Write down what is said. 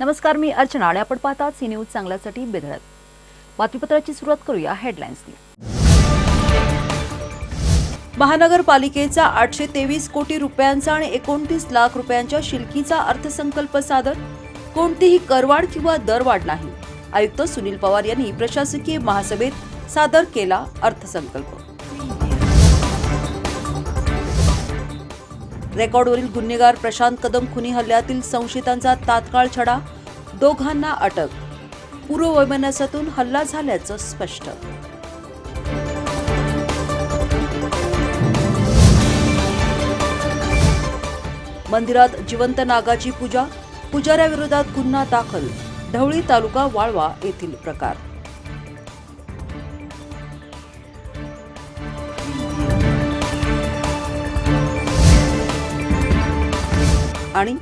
नमस्कार मी अर्चना. आणि आपण पाहतात सी न्यूज चांगल्यासाठी बेधडक बातमीपत्राची सुरुवात करूया हेडलाईन्सनी महानगरपालिकेचा आठशे तेवीस कोटी रुपयांचा आणि एकोणतीस लाख रुपयांच्या शिल्कीचा अर्थसंकल्प सादर. कोणतीही करवाढ किंवा दरवाढ नाही. आयुक्त सुनील पवार यांनी प्रशासकीय महासभेत सादर केला अर्थसंकल्प. रेकॉर्डवरील गुन्हेगार प्रशांत कदम खुनी हल्ल्यातील संशयितांचा तात्काळ छडा दोघांना अटक. पूर्ववैमनस्यातून हल्ला झाल्याचं स्पष्ट. मंदिरात जिवंत नागाची पूजा पुजाऱ्याविरोधात गुन्हा दाखल ढवळी तालुका वाळवा येथील प्रकार. आणि